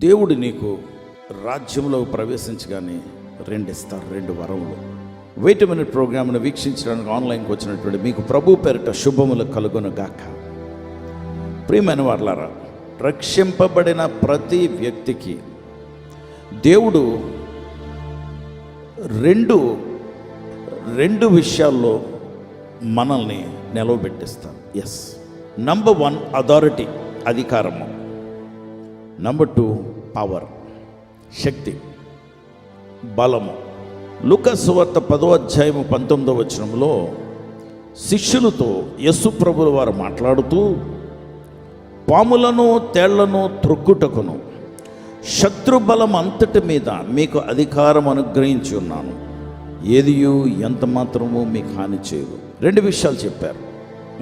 దేవుడు నీకు రాజ్యంలో ప్రవేశించగానే రెండు ఇస్తారు రెండు వరములు. వెయిట్ మినిట్ ప్రోగ్రామ్ను వీక్షించడానికి ఆన్లైన్కి వచ్చినటువంటి మీకు ప్రభు పేరిట శుభములు కలుగును గాక ప్రియమైన వాళ్ళారా రక్షింపబడిన ప్రతి వ్యక్తికి దేవుడు రెండు రెండు విషయాల్లో మనల్ని నిలవబెట్టిస్తారు ఎస్ నంబర్ వన్ అథారిటీ అధికారము. నంబర్ టూ పవర్ శక్తి బలము. లుకస్వార్త పదో అధ్యాయము పంతొమ్మిదో వచనంలో శిష్యులతో యస్సు ప్రభుల వారు మాట్లాడుతూ పాములను తేళ్ళను త్రొక్కుటకును శత్రుబలం అంతటి మీద మీకు అధికారం అనుగ్రహించి ఉన్నాను. ఏదియు ఎంత మాత్రము మీకు హాని చేయదు. రెండు విషయాలు చెప్పారు.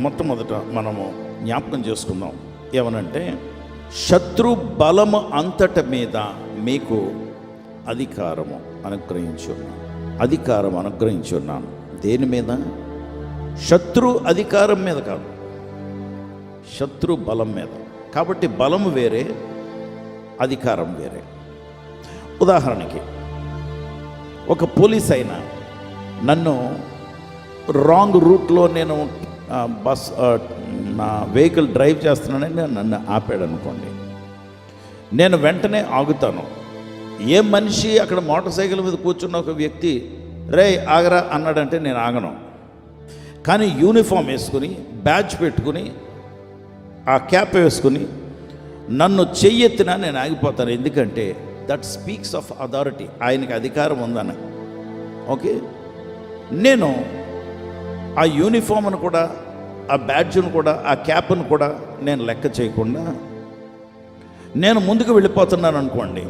మొట్టమొదట మనము జ్ఞాపకం చేసుకుందాం. ఏమనంటే శత్రు బలము అంతట మీద మీకు అధికారము అనుగ్రహించున్నాను అధికారం అనుగ్రహించున్నాను దేని మీద? శత్రు అధికారం మీద కాదు. శత్రు బలం మీద. కాబట్టి బలం వేరే అధికారం వేరే. ఉదాహరణకి ఒక పోలీస్ అయినా నన్ను రాంగ్ రూట్లో నేను బస్ నా వెహికల్ డ్రైవ్ చేస్తున్నానని నన్ను ఆపాడు అనుకోండి. నేను వెంటనే ఆగుతాను. ఏ మనిషి అక్కడ మోటార్ సైకిల్ మీద కూర్చున్న ఒక వ్యక్తి రే ఆగరా అన్నాడంటే నేను ఆగను. కానీ యూనిఫామ్ వేసుకుని బ్యాచ్ పెట్టుకుని ఆ క్యాప్ వేసుకుని నన్ను చెయ్యెత్తినా నేను ఆగిపోతాను. ఎందుకంటే దట్ స్పీక్స్ ఆఫ్ అథారిటీ. ఆయనకి అధికారం ఉందని ఓకే? నేను ఆ యూనిఫామ్ను కూడా ఆ బ్యాడ్జ్ను కూడా ఆ క్యాప్ను కూడా నేను లెక్క చేయకుండా నేను ముందుకు వెళ్ళిపోతున్నాను అనుకోండి.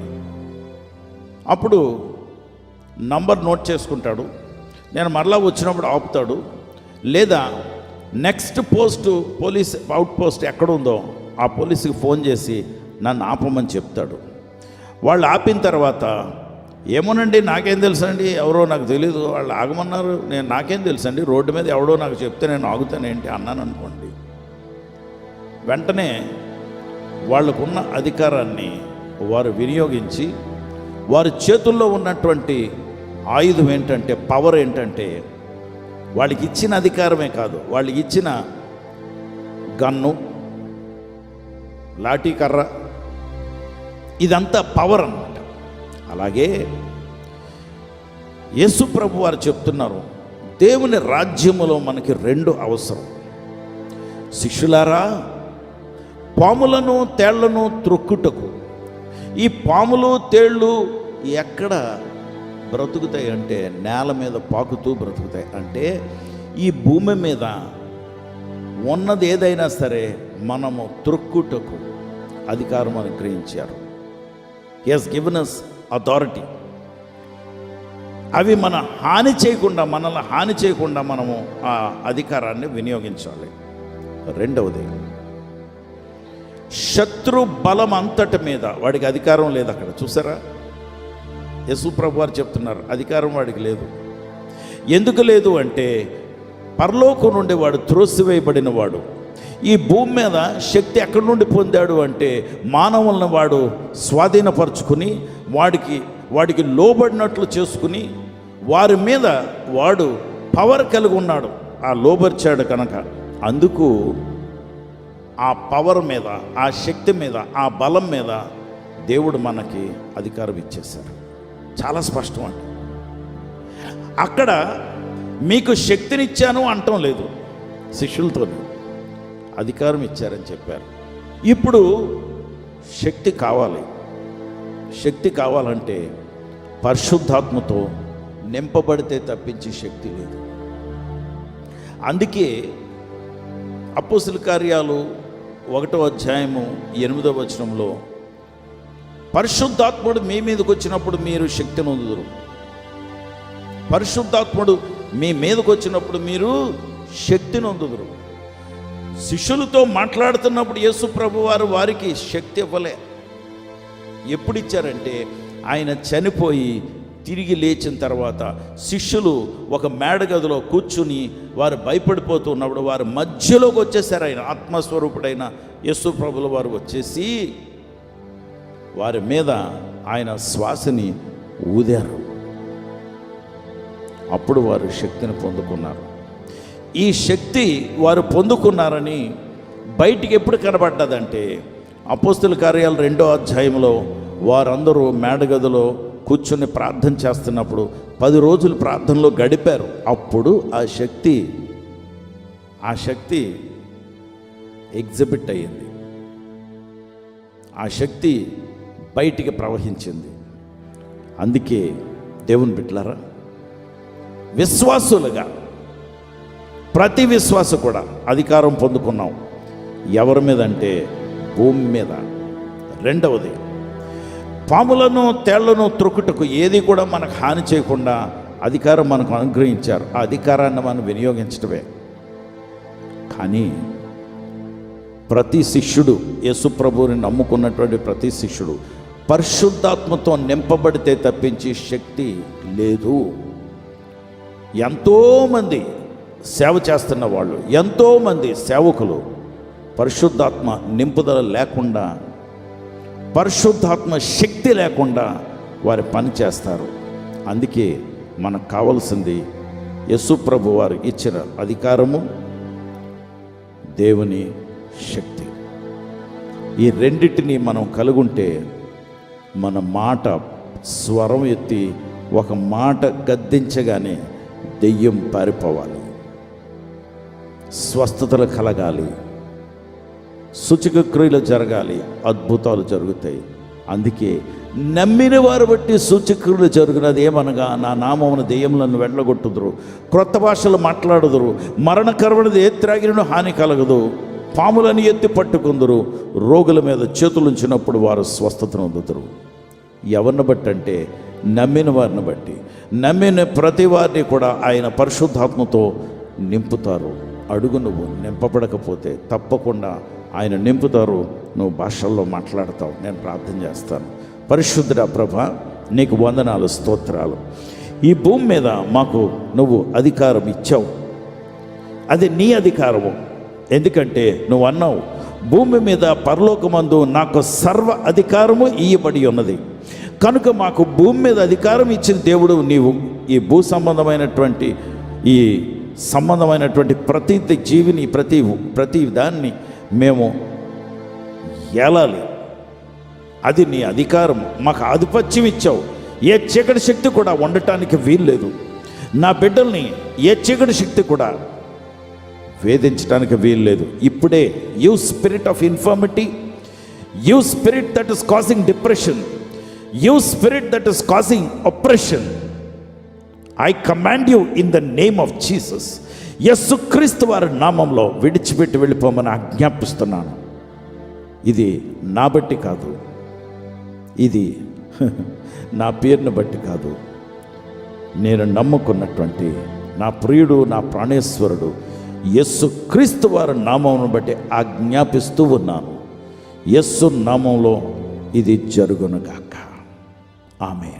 అప్పుడు నంబర్ నోట్ చేసుకుంటాడు. నేను మరలా వచ్చినప్పుడు ఆపుతాడు. లేదా next post police out post ఎక్కడ ఉందో ఆ పోలీసుకి ఫోన్ చేసి నన్ను ఆపమని చెప్తాడు. వాళ్ళు ఆపిన తర్వాత ఏమోనండి నాకేం తెలుసండి? ఎవరో నాకు తెలియదు వాళ్ళు ఆగమన్నారు. నేను నాకేం తెలుసండి? రోడ్డు మీద ఎవడో నాకు చెప్తే నేను ఆగుతానేంటి అన్నాను అనుకోండి. వెంటనే వాళ్ళకున్న అధికారాన్ని వారు వినియోగించి వారి చేతుల్లో ఉన్నటువంటి ఆయుధం ఏంటంటే పవర్ ఏంటంటే వాళ్ళకి ఇచ్చిన అధికారమే కాదు. వాళ్ళకి ఇచ్చిన గన్ను లాఠీ కర్ర ఇదంతా పవర్ అన్నమాట. అలాగే యేసు ప్రభు వారు చెప్తున్నారు దేవుని రాజ్యములో మనకి రెండు అవసరం. శిష్యులారా పాములను తేళ్ళను త్రొక్కుటకు. ఈ పాములు తేళ్ళు ఎక్కడ బ్రతుకుతాయి అంటే నేల మీద పాకుతూ బ్రతుకుతాయి. అంటే ఈ భూమి మీద ఉన్నది ఏదైనా సరే మనము త్రొక్కుటకు అధికారం అనుగ్రహించారు ఎస్ గివెన్ అస్ అథారిటీ అవి మన హాని చేయకుండా మనల్ని హాని చేయకుండా మనము ఆ అధికారాన్ని వినియోగించాలి. రెండవది శత్రు బలం అంతటి మీద వాడికి అధికారం లేదు అక్కడ. చూసారా? యశుప్రభు వారు చెప్తున్నారు అధికారం వాడికి లేదు. ఎందుకు లేదు అంటే పరలోకం నుండి వాడు త్రోసివేయబడిన వాడు ఈ భూమి మీద శక్తి ఎక్కడి నుండి పొందాడు అంటే మానవులను వాడు స్వాధీనపరుచుకుని వాడికి వాడికి లోబడినట్లు చేసుకుని వారి మీద వాడు పవర్ కలిగి ఉన్నాడు. ఆ లోబర్చాడు కనుక. అందుకు ఆ పవర్ మీద ఆ శక్తి మీద ఆ బలం మీద దేవుడు మనకి అధికారం ఇచ్చేశారు చాలా స్పష్టం అండి. అక్కడ మీకు శక్తినిచ్చాను అంటం లేదు. శిష్యులతో అధికారం ఇచ్చారని చెప్పారు. ఇప్పుడు శక్తి కావాలి. శక్తి కావాలంటే పరిశుద్ధాత్మతో నింపబడితే తప్పించి శక్తి లేదు. అందుకే అప్పుసుల కార్యాలు ఒకటో అధ్యాయము ఎనిమిదో వచనంలో పరిశుద్ధాత్ముడు మీ మీదకి వచ్చినప్పుడు మీరు శక్తిని పొందుదురు పరిశుద్ధాత్ముడు మీ మీదకి వచ్చినప్పుడు మీరు శక్తిని పొందుదురు శిష్యులతో మాట్లాడుతున్నప్పుడు యేసు ప్రభు వారు వారికి శక్తి ఇవ్వలే. ఎప్పుడు ఇచ్చారంటే ఆయన చనిపోయి తిరిగి లేచిన తర్వాత శిష్యులు ఒక మేడగదిలో కూర్చుని వారు భయపడిపోతూ ఉన్నప్పుడు వారి మధ్యలోకి వచ్చేసారు. ఆయన ఆత్మస్వరూపుడైన యేసు ప్రభుల వారు వచ్చేసి వారి మీద ఆయన శ్వాసని ఊదారు. అప్పుడు వారు శక్తిని పొందుకున్నారు. ఈ శక్తి వారు పొందుకున్నారని బయటికి ఎప్పుడు కనబడ్డదంటే అపోస్తుల కార్యాలు రెండో అధ్యాయంలో వారందరూ మేడగదిలో కూర్చొని ప్రార్థన చేస్తున్నప్పుడు పది రోజులు ప్రార్థనలో గడిపారు. అప్పుడు ఆ శక్తి ఆ శక్తి ఎగ్జిబిట్ అయ్యింది. ఆ శక్తి బయటికి ప్రవహించింది. అందుకే దేవుని బిట్లారా విశ్వాసులుగా ప్రతి విశ్వాస కూడా అధికారం పొందుకున్నాం. ఎవరి మీద అంటే భూమి మీద. రెండవది పాములను తేళ్ళను త్రొక్కుటకు ఏది కూడా మనకు హాని చేయకుండా అధికారం మనకు అనుగ్రహించారు. ఆ అధికారాన్ని మనం వినియోగించడమే కానీ ప్రతి శిష్యుడు యేసుప్రభుని నమ్ముకున్నటువంటి ప్రతి శిష్యుడు పరిశుద్ధాత్మతో నింపబడితే తప్పించి శక్తి లేదు. ఎంతోమంది సేవ చేస్తున్న వాళ్ళు ఎంతోమంది సేవకులు పరిశుద్ధాత్మ నింపుదల లేకుండా పరిశుద్ధాత్మ శక్తి లేకుండా వారి పని చేస్తారు. అందుకే మనకు కావలసింది యశుప్రభు వారు ఇచ్చిన అధికారము దేవుని శక్తి. ఈ రెండింటిని మనం కలుగుంటే మన మాట స్వరం ఎత్తి ఒక మాట గద్దించగానే దెయ్యం పారిపోవాలి. స్వస్థతలు కలగాలి. సూచక క్రియలు జరగాలి. అద్భుతాలు జరుగుతాయి. అందుకే నమ్మిన వారు బట్టి సూచక్రియలు జరుగునది ఏమనగా నా నామమున దెయ్యములను వెళ్ళగొట్టుదురు క్రొత్త భాషలు మాట్లాడుదురు. మరణకరమైనది ఏ త్రాగినను హాని కలగదు. పాములని ఎత్తి పట్టుకుందరు. రోగుల మీద చేతులుంచినప్పుడు వారు స్వస్థతను అందుతారు ఎవరిని బట్టి అంటే నమ్మిన వారిని బట్టి. నమ్మిన ప్రతి వారిని కూడా ఆయన పరిశుద్ధాత్మతో నింపుతారు. అడుగు నువ్వు నింపబడకపోతే తప్పకుండా ఆయన నింపుతారు. నువ్వు భాషల్లో మాట్లాడతావు. నేను ప్రార్థన చేస్తాను. పరిశుద్ధుడ ప్రభ నీకు వందనాలు స్తోత్రాలు. ఈ భూమి మీద మాకు నువ్వు అధికారం ఇచ్చావు. అది నీ అధికారము. ఎందుకంటే నువ్వు అన్నావు భూమి మీద పరలోకమందు నాకు సర్వ అధికారము ఇయ్యబడి ఉన్నది. కనుక మాకు భూమి మీద అధికారం ఇచ్చిన దేవుడు నీవు. ఈ భూ సంబంధమైనటువంటి ఈ సంబంధమైనటువంటి ప్రతి జీవిని ప్రతి ప్రతి దాన్ని మేము ఏలాలి. అది నీ అధికారం. మాకు ఆధిపత్యం ఇచ్చావు. ఏ చీకటి శక్తి కూడా ఉండటానికి వీల్లేదు. నా బిడ్డల్ని ఏ చీకటి శక్తి కూడా వేధించడానికి వీల్లేదు. ఇప్పుడే you spirit of infirmity you spirit that is causing depression you spirit that is causing oppression I command you in the name of Jesus యస్సుక్రీస్తు వారి నామంలో విడిచిపెట్టి వెళ్ళిపోమని ఆజ్ఞాపిస్తున్నాను. ఇది నా బట్టి కాదు. ఇది నా పేరుని బట్టి కాదు. నేను నమ్ముకున్నటువంటి నా ప్రియుడు నా ప్రాణేశ్వరుడు యస్సు క్రీస్తు వారి నామమును బట్టి ఆజ్ఞాపిస్తూ ఉన్నాను. యస్సు నామంలో ఇది జరుగునుగాక ఆమె